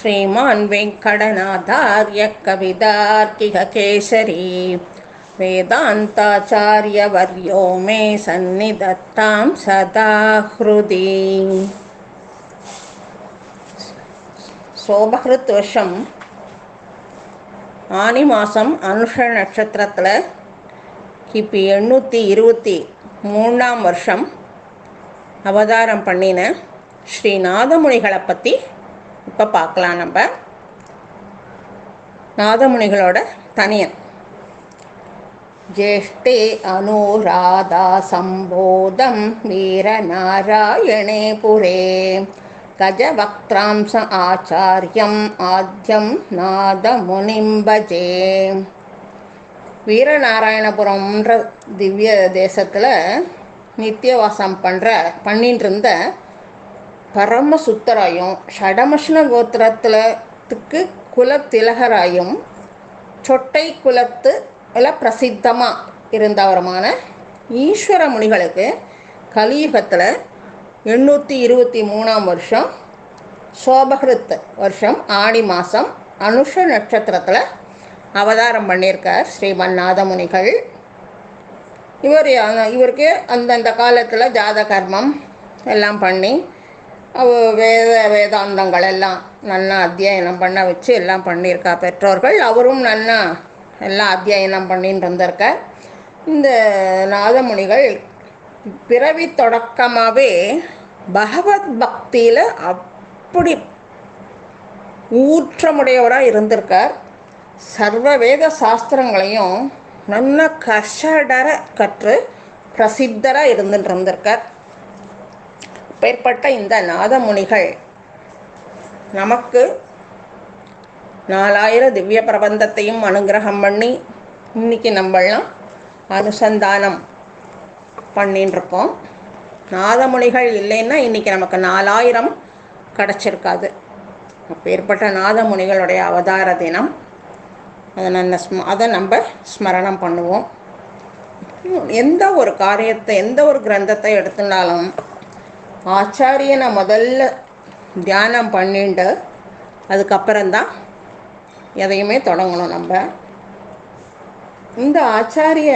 ஸ்ரீமான் வெங்கடநாதாரிய கவிதார்க்கிக கேசரி. வேதாந்தாச்சாரியவர்யோ மே சந்நிதத்தாம் சதாஹ்ருதி. சோபகிருத் வருஷம் ஆனி மாதம் அனுஷ நட்சத்திரத்தில் கிபி எண்ணூற்றி இருபத்தி மூணாம் வருஷம் அவதாரம் பண்ணின ஸ்ரீ நாதமுனிகளை பற்றி இப்போ பார்க்கலாம் நம்ம நாதமுனிகளோட தனியன் ज्येष्ठे अनुराधा सम्बोधं वीरनारायणे पुरे गजवक्त्रांस आचार्यम् आद्यं नादमुनिं भजे வீரநாராயணபுரம்ன்ற திவ்ய தேசத்தில் நித்தியவாசம் பண்ணுற பண்ணிட்டு இருந்த பரம சுத்தராயும் ஷடமஷ்ண கோத்திரத்துலத்துக்கு குலத்திலகராயும் சொட்டை குலத்து எல்லாம் பிரசித்தமாக இருந்தவருமான ஈஸ்வர முனிகளுக்கு கலியுகத்தில் எண்ணூற்றி இருபத்தி மூணாம் வருஷம் சோபகிருத் வருஷம் ஆடி மாதம் அனுஷ நட்சத்திரத்தில் அவதாரம் பண்ணியிருக்கார் ஸ்ரீமன் நாதமுனிகள் இவர் இவருக்கு அந்தந்த காலத்தில் ஜாத கர்மம் எல்லாம் பண்ணி வேத வேதாந்தங்கள் எல்லாம் நல்லா அத்தியாயனம் பண்ண வச்சு எல்லாம் பண்ணியிருக்கா பெற்றோர்கள். அவரும் நல்லா எல்லாம் அத்தியாயனம் பண்ணின்னு இருந்திருக்கார் இந்த நாதமுனிகள் பிறவி தொடக்கமாகவே பகவத் பக்தியில் அப்படி ஊற்றமுடையவராக இருந்திருக்கார். சர்வ வேத சாஸ்திரங்களையும் நல்ல கஷடர கற்று பிரசித்தராக இருந்துட்டு இருந்திருக்கார் அப்பேற்பட்ட இந்த நாதமுனிகள் நமக்கு நாலாயிரம் திவ்ய பிரபந்தத்தையும் அனுகிரகம் பண்ணி இன்னைக்கு நம்மளாம் அனுசந்தானம் பண்ணின்னுருக்கோம் நாதமுனிகள் இல்லைன்னா இன்றைக்கி நமக்கு நாலாயிரம் கிடச்சிருக்காது. அப்பேற்பட்ட நாதமுனிகளுடைய அவதார தினம். அதை நான் ஸ்ம அதை நம்ம ஸ்மரணம் பண்ணுவோம். எந்த ஒரு காரியத்தை எந்த ஒரு கிரந்தத்தை எடுத்துனாலும் ஆச்சாரியனை முதல்ல தியானம் பண்ணிட்டு அதுக்கப்புறம்தான் எதையுமே தொடங்கணும் நம்ம. இந்த ஆச்சாரிய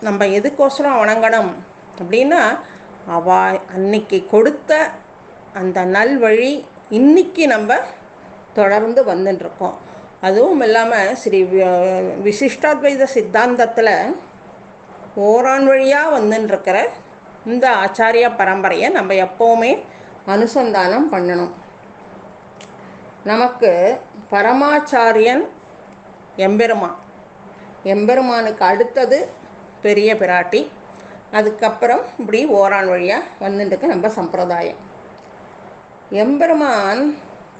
நம்ம எதுக்கோசரம் வணங்கணும் அப்படின்னா அவ அன்னைக்கு கொடுத்த அந்த நல்வழி இன்னைக்கு நம்ம தொடர்ந்து வந்துட்டுருக்கோம் அதுவும் இல்லாமல் ஸ்ரீ விசிஷ்டாத்வைத சித்தாந்தத்தில் ஓரான் வழியாக வந்துட்டுருக்கிற இந்த ஆச்சாரிய பரம்பரையை நம்ம எப்போவுமே அனுசந்தானம் பண்ணணும். நமக்கு பரமாச்சாரியன் எம்பெருமான். எம்பெருமானுக்கு அடுத்தது பெரிய பிராட்டி. அதுக்கப்புறம் இப்படி ஓரான் வழியாக வந்துட்டுருக்கு நம்ம சம்பிரதாயம். எம்பெருமான்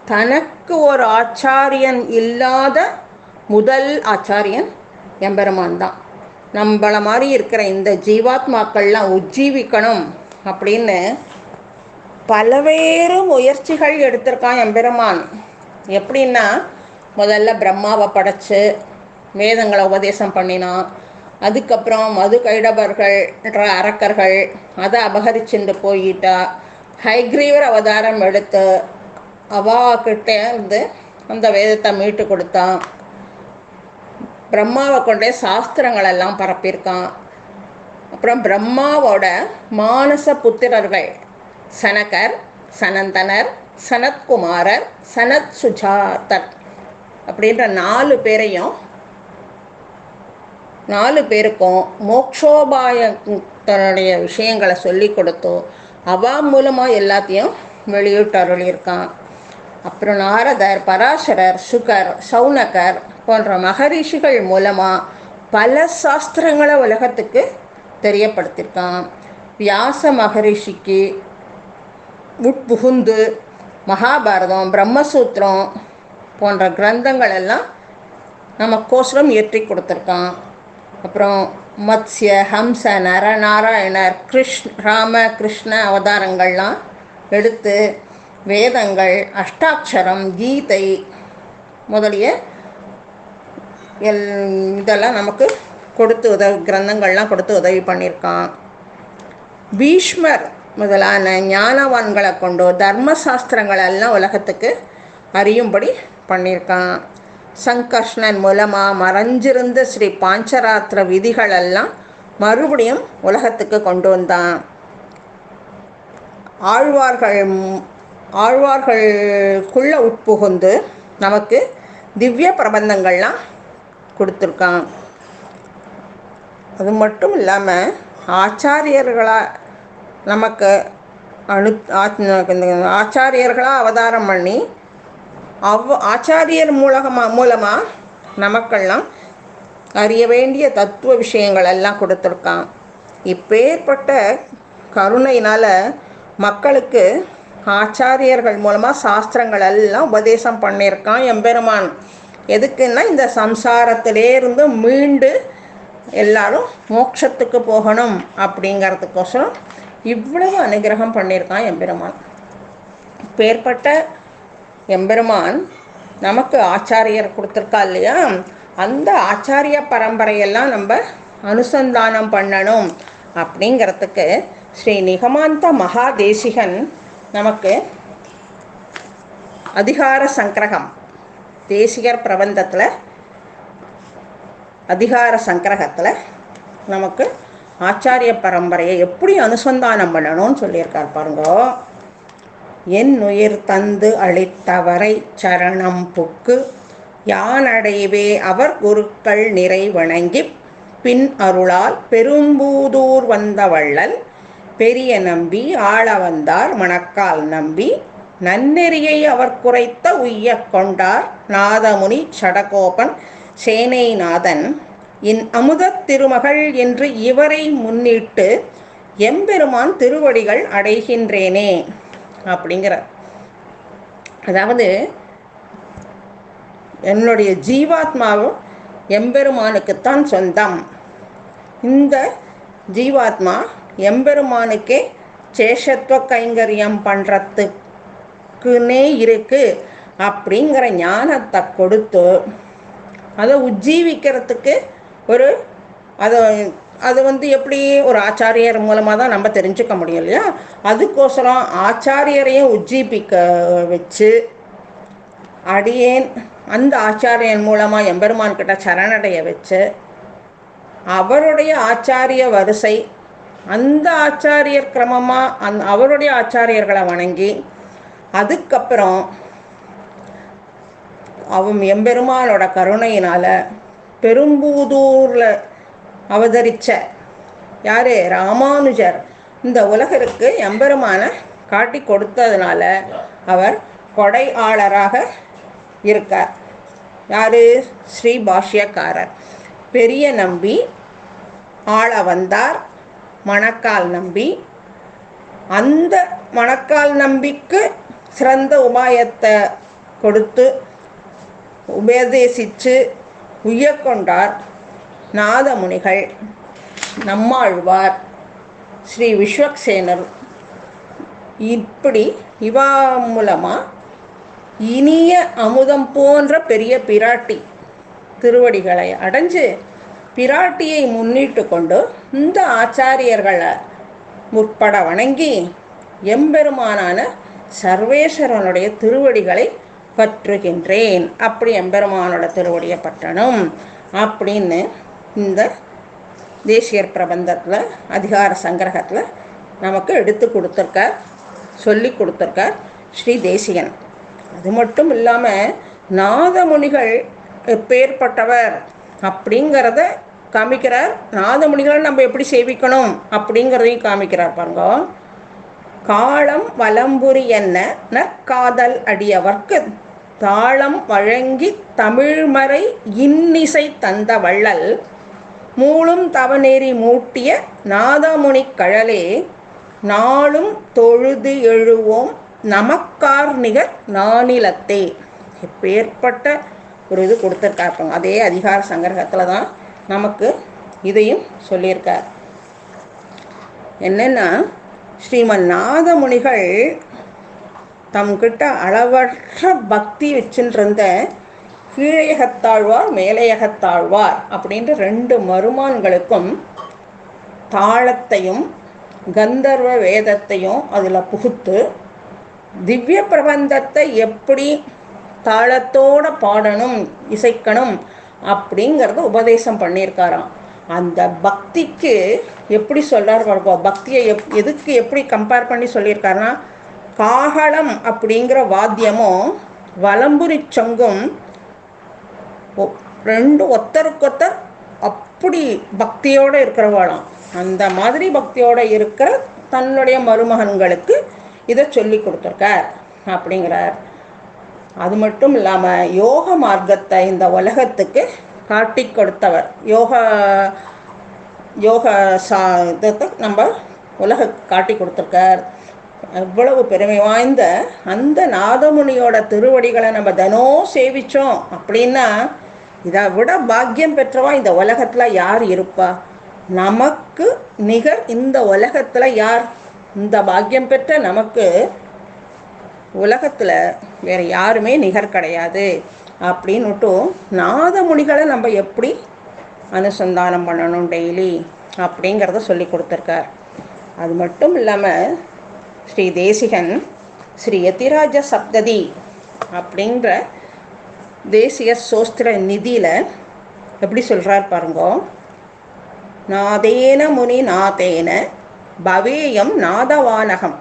தனக்கு ஒரு ஆச்சாரியன் இல்லாத முதல் ஆச்சாரியன் எம்பெருமான் தான். நம்மள மாதிரி இருக்கிற இந்த ஜீவாத்மாக்கள்லாம் உஜ்ஜீவிக்கணும் அப்படின்னு பலவேறு முயற்சிகள் எடுத்திருக்கான் எம்பெருமான். எப்படின்னா முதல்ல பிரம்மாவை படைச்சு வேதங்களை உபதேசம் பண்ணினான். அதுக்கப்புறம் மது கைடபர்கள்ன்ற அரக்கர்கள் அதை அபகரிச்சுட்டு போயிட்டா ஹைக்ரீவர் அவதாரம் எடுத்து அவா இருந்து அந்த வேதத்தை மீட்டு கொடுத்தான். பிரம்மாவை கொண்டே சாஸ்திரங்கள் எல்லாம் பரப்பியிருக்கான். அப்புறம் பிரம்மாவோட மானச புத்திரர்கள் சனகர் சனந்தனர் சனத்குமாரர் சனத் சுஜாதர் அப்படின்ற நாலு பேரையும் நாலு பேருக்கும் மோக்ஷோபாயத்தனுடைய விஷயங்களை சொல்லி கொடுத்தோம் அவா மூலமாக எல்லாத்தையும் வெளியிட்டு அருளியிருக்கான். அப்புறம் நாரதர் பராசரர் சுகர் சௌனகர் போன்ற மகரிஷிகள் மூலமாக பல சாஸ்திரங்களை உலகத்துக்கு தெரியப்படுத்தியிருக்கான். வியாச மகரிஷிக்கு உட்புகுந்து மகாபாரதம் பிரம்மசூத்திரம் போன்ற கிரந்தங்கள் எல்லாம் நமக்கோசரம் ஏற்றி கொடுத்துருக்கான். அப்புறம் மத்ஸ்ய ஹம்ச நர நாராயணர் கிருஷ்ண ராம கிருஷ்ண அவதாரங்கள்லாம் எடுத்து வேதங்கள் அஷ்டாட்சரம் கீதை முதலிய எல் இதெல்லாம் நமக்கு கொடுத்து உதவி கிரந்தங்கள்லாம் கொடுத்து உதவி பண்ணியிருக்கான். பீஷ்மர் முதலான ஞானவான்களை கொண்டு தர்ம சாஸ்திரங்களெல்லாம் உலகத்துக்கு அறியும்படி பண்ணியிருக்கான். சங்கர்ஷ்ணன் மூலமாக மறைஞ்சிருந்த ஸ்ரீ பாஞ்சராத்திர விதிகளெல்லாம் மறுபடியும் உலகத்துக்கு கொண்டு வந்தான். ஆழ்வார்கள் ஆழ்வார்களுக்குள்ளே உட்புகுந்து நமக்கு திவ்ய பிரபந்தங்கள்லாம் கொடுத்துருக்கான். அது மட்டும் இல்லாமல் ஆச்சாரியர்களாக நமக்கு அனு ஆச்சாரியர்களாக அவதாரம் பண்ணி அவ் ஆச்சாரியர் மூலகமாக மூலமாக நமக்கெல்லாம் அறிய வேண்டிய தத்துவ விஷயங்கள் எல்லாம் கொடுத்துருக்கான். இப்பேற்பட்ட கருணையினால் மக்களுக்கு ஆச்சாரியர்கள் மூலமாக சாஸ்திரங்கள் எல்லாம் உபதேசம் பண்ணியிருக்கான் எம்பெருமான். எதுக்குன்னா இந்த சம்சாரத்திலே இருந்து மீண்டு எல்லாரும் மோட்சத்துக்கு போகணும் அப்படிங்கிறதுக்கோசரம் இவ்வளவு அனுகிரகம் பண்ணியிருக்கான் எம்பெருமான். பேர்பட்ட எம்பெருமான் நமக்கு ஆச்சாரியர் கொடுத்துருக்கா இல்லையா? அந்த ஆச்சாரிய பரம்பரையெல்லாம் நம்ம அனுசந்தானம் பண்ணணும் அப்படிங்கிறதுக்கு ஸ்ரீ நிகமாந்த மகாதேசிகன் நமக்கு அதிகார சங்கிரகம் தேசிகர் பிரபந்தத்தில் அதிகார சங்கிரகத்தில் நமக்கு ஆச்சாரிய பரம்பரையை எப்படி அனுசந்தானம் பண்ணணும்னு சொல்லியிருக்கார் பாருங்கோ. என் உயிர் தந்து அளித்தவரை சரணம் புக்கு யானடைவே அவர் குருக்கள் நிறை வணங்கி பின் அருளால் பெரும்பூதூர் வந்த வள்ளல் பெரிய நம்பி ஆள வந்தார் மணக்கால் நம்பி நன்னெறியை அவர் குறைத்த உய்ய கொண்டார் நாதமுனி சடகோபன் சேனைநாதன். இன் அமுதத் திருமகள் என்று இவரை முன்னிட்டு எம்பெருமான் திருவடிகள் அடைகின்றேனே அப்படிங்கிறார். அதாவது என்னுடைய ஜீவாத்மாவும் எம்பெருமானுக்குத்தான் சொந்தம். இந்த ஜீவாத்மா எம்பெருமானுக்கே சேஷத்துவ கைங்கரியம் நமக்குன்னே இருக்கு அப்படிங்கிற ஞானத்தை கொடுத்து அதை உஜ்ஜீவிக்கிறதுக்கு ஒரு அதை அது வந்து எப்படி ஒரு ஆச்சாரியர் மூலமாக தான் நம்ம தெரிஞ்சுக்க முடியும் இல்லையா? அதுக்கோசரம் ஆச்சாரியரையும் உஜ்ஜீபிக்க வச்சு அடியேன் அந்த ஆச்சாரியன் மூலமாக எம்பெருமான் கிட்ட சரணடைய வச்சு அவருடைய ஆச்சாரிய வரிசை அந்த ஆச்சாரியர் கிரமமாக அந் அவருடைய ஆச்சாரியர்களை வணங்கி அதுக்கப்புறம் அவன் எம்பெருமானோட கருணையினால் பெரும்பூதூர்ல அவதரித்த யார்? ராமானுஜர். இந்த உலகருக்கு எம்பெருமானை காட்டி கொடுத்ததுனால அவர் கொடை ஆளராக இருக்கார். யார்? ஸ்ரீ பாஷ்யக்காரர். பெரிய நம்பி ஆள வந்தார் மணக்கால் நம்பி. அந்த மணக்கால் நம்பிக்கு சிறந்த உபாயத்தை கொடுத்து உபதேசித்து உய்யக்கொண்டார் நாதமுனிகள். நம்மாழ்வார் ஸ்ரீ விஸ்வக்சேனர். இப்படி இவா மூலமாக இனிய அமுதம் போன்ற பெரிய பிராட்டி திருவடிகளை அடைஞ்சு பிராட்டியை முன்னிட்டு கொண்டு இந்த ஆச்சாரியர்களை முற்பட வணங்கி எம்பெருமானான சர்வேஸ்வரனுடைய திருவடிகளை பற்றுகின்றேன். அப்படி எம்பெருமானோட திருவடியை பற்றணும். அப்படின்னு இந்த தேசியர் பிரபந்தத்தில் அதிகார சங்கிரகத்தில் நமக்கு எடுத்து கொடுத்துருக்கார் சொல்லி கொடுத்துருக்கார் ஸ்ரீ தேசிகன். அது மட்டும் இல்லாமல் நாதமுனிகள் எப்பேற்பட்டவர் அப்படிங்கிறத காமிக்கிறார். நாதமுனிகளை நம்ம எப்படி சேவிக்கணும் அப்படிங்கிறதையும் காமிக்கிறார் பாருங்க. காலம் வலம்புரி என்ன? நற்காதல் அடியவர்க்கு. தாளம் வழங்கி தமிழ்மறை இன்னிசை தந்த வள்ளல். மூளும் தவநேரி மூட்டிய நாதமுனி கழலே. நாளும் தொழுது எழுவோம் நமக்கார் நிகர் நானிலத்தே. எப்பேற்பட்ட ஒரு இது கொடுத்துருக்காருப்பாங்க அதே அதிகார சங்கிரகத்தில் தான் நமக்கு இதையும் சொல்லியிருக்கார். என்னென்னா ஸ்ரீமன் நாதமுனிகள் தம்கிட்ட அளவற்ற பக்தி வச்சுருந்த கீழையகத்தாழ்வார் மேலையகத்தாழ்வார் அப்படின்ற ரெண்டு மருமான்களுக்கும் தாளத்தையும் கந்தர்வ வேதத்தையும் அதில் புகுத்து திவ்ய பிரபந்தத்தை எப்படி தாளத்தோட பாடணும் இசைக்கணும் அப்படிங்கிறத உபதேசம் பண்ணியிருக்காராம். அந்த பக்திக்கு எப்படி சொல்கிறார் பாருங்க பக்தியை எப் எதுக்கு எப்படி கம்பேர் பண்ணி சொல்லியிருக்காருன்னா காகளம் அப்படிங்கிற வாத்தியமும் வலம்புரி சங்கும் ஒ- ரெண்டு ஒத்தருக்கொத்தர் அப்படி பக்தியோடு இருக்கிறவாளாம். அந்த மாதிரி பக்தியோடு இருக்கிற தன்னுடைய மருமகன்களுக்கு இதை சொல்லி கொடுத்துருக்கார் அப்படிங்கிறார். அது மட்டும் இல்லாமல் யோக மார்க்கத்தை இந்த உலகத்துக்கு காட்டி கொடுத்தவர் யோகா யோக சா இதை நம்ம உலக காட்டி கொடுத்துருக்கார் எவ்வளவு பெருமை வாய்ந்த அந்த நாதமுனியோட திருவடிகளை நம்ம தினம் சேவிச்சோம் அப்படின்னா இதை விட பாக்கியம் பெற்றவா இந்த உலகத்தில் யார் இருப்பா? நமக்கு நிகர் இந்த உலகத்தில் யார்? இந்த பாக்கியம் பெற்ற நமக்கு உலகத்தில் வேறு யாருமே நிகர் கிடையாது. அப்படின்னுட்டு நாதமுனிகளை நம்ம எப்படி அனுசந்தானம் பண்ணணும் டெய்லி அப்படிங்கிறத சொல்லி கொடுத்துருக்கார். அது மட்டும் இல்லாமல் ஸ்ரீ தேசிகன் ஸ்ரீ யதிராஜ சப்ததி அப்படின்ற தேசிய சோஸ்திர நிதியில் எப்படி சொல்கிறார் பாருங்கோ நாதேன முனி நாதேன பவேயம் நாதவானகம்.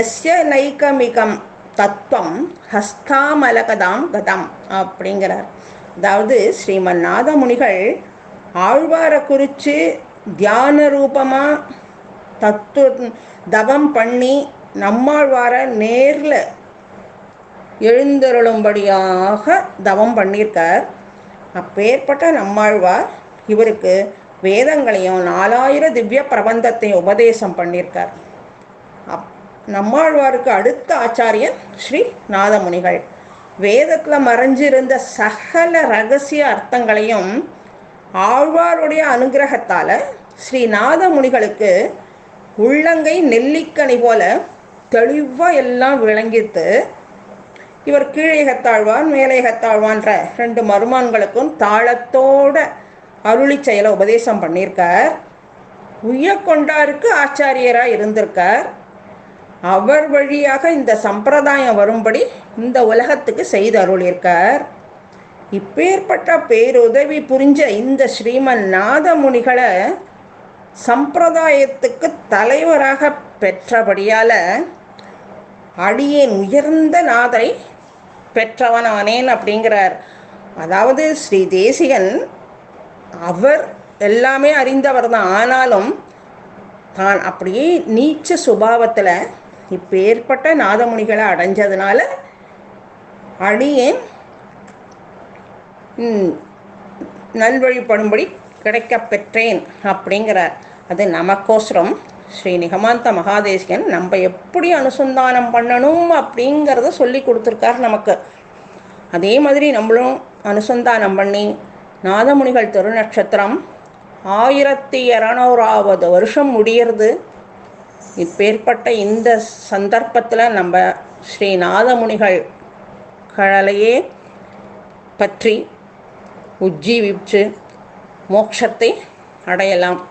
எஸ்ய நைகமிகம் தத்துவம் ஹஸ்தாமலகதாம் கதம் அப்படிங்கிறார். அதாவது ஸ்ரீமன் நாதமுனிகள் ஆழ்வாரை குறித்து தியான ரூபமாக தத்துவ தவம் பண்ணி நம்மாழ்வாரை நேரில் எழுந்தருளும்படியாக தவம் பண்ணியிருக்கார். அப்பேற்பட்ட நம்மாழ்வார் இவருக்கு வேதங்களையும் நாலாயிரம் திவ்ய பிரபந்தத்தையும் உபதேசம் பண்ணியிருக்கார். அப் நம்மாழ்வாருக்கு அடுத்த ஆச்சாரியன் ஸ்ரீ நாதமுனிகள். வேதத்தில் மறைஞ்சிருந்த சகல ரகசிய அர்த்தங்களையும் ஆழ்வாருடைய அனுகிரகத்தால் ஸ்ரீ நாதமுனிகளுக்கு உள்ளங்கை நெல்லிக்கனி போல தெளிவாக எல்லாம் விளங்கித்து இவர் கீழேகத்தாழ்வான் மேலேகத்தாழ்வான்ற ரெண்டு மருமான்களுக்கும் தாளத்தோட அருளி செயலை உபதேசம் பண்ணியிருக்கார். உய்யக்கொண்டாருக்கு ஆச்சாரியராக இருந்திருக்கார். அவர் வழியாக இந்த சம்பிரதாயம் வரும்படி இந்த உலகத்துக்கு செய்து அருளிருக்கார் இப்பேற்பட்ட பேருதவி புரிஞ்ச இந்த ஸ்ரீமன் நாதமுனிகளை சம்பிரதாயத்துக்கு தலைவராக பெற்றபடியால் அடியேன் உயர்ந்த நாதரை பெற்றவனானேன் அப்படிங்கிறார். அதாவது ஸ்ரீ தேசிகன் அவர் எல்லாமே அறிந்தவர் தான் ஆனாலும் தான் அப்படியே நீச்ச சுபாவத்தில் இப்பேற்பட்ட நாதமுனிகளை அடைஞ்சதுனால அடியேன் நல்வழிப்படும்படி கிடைக்கப் பெற்றேன் அப்படிங்கிறார். அது நமக்கோசரம். ஸ்ரீ நிகமாந்த மகாதேசிகன் நம்ம எப்படி அனுசந்தானம் பண்ணணும் அப்படிங்கிறத சொல்லி கொடுத்துருக்கார் நமக்கு. அதே மாதிரி நம்மளும் அனுசந்தானம் பண்ணி நாதமுனிகள் திருநட்சத்திரம் ஆயிரத்தி இரநூறாவது வருஷம் முடியறது. இப்பேற்பட்ட இந்த சந்தர்ப்பத்தில் நம்ம ஸ்ரீ நாதமுனிகள் கழலையே பற்றி உஜ்ஜீவிச்சு மோட்சத்தை அடையலாம்.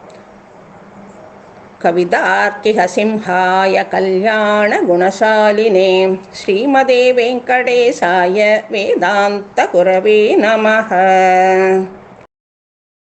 கவிதார்த்திகசிம்ஹாய கல்யாண குணசாலினே. ஸ்ரீமதே வெங்கடேசாய வேதாந்த குரவே நமக.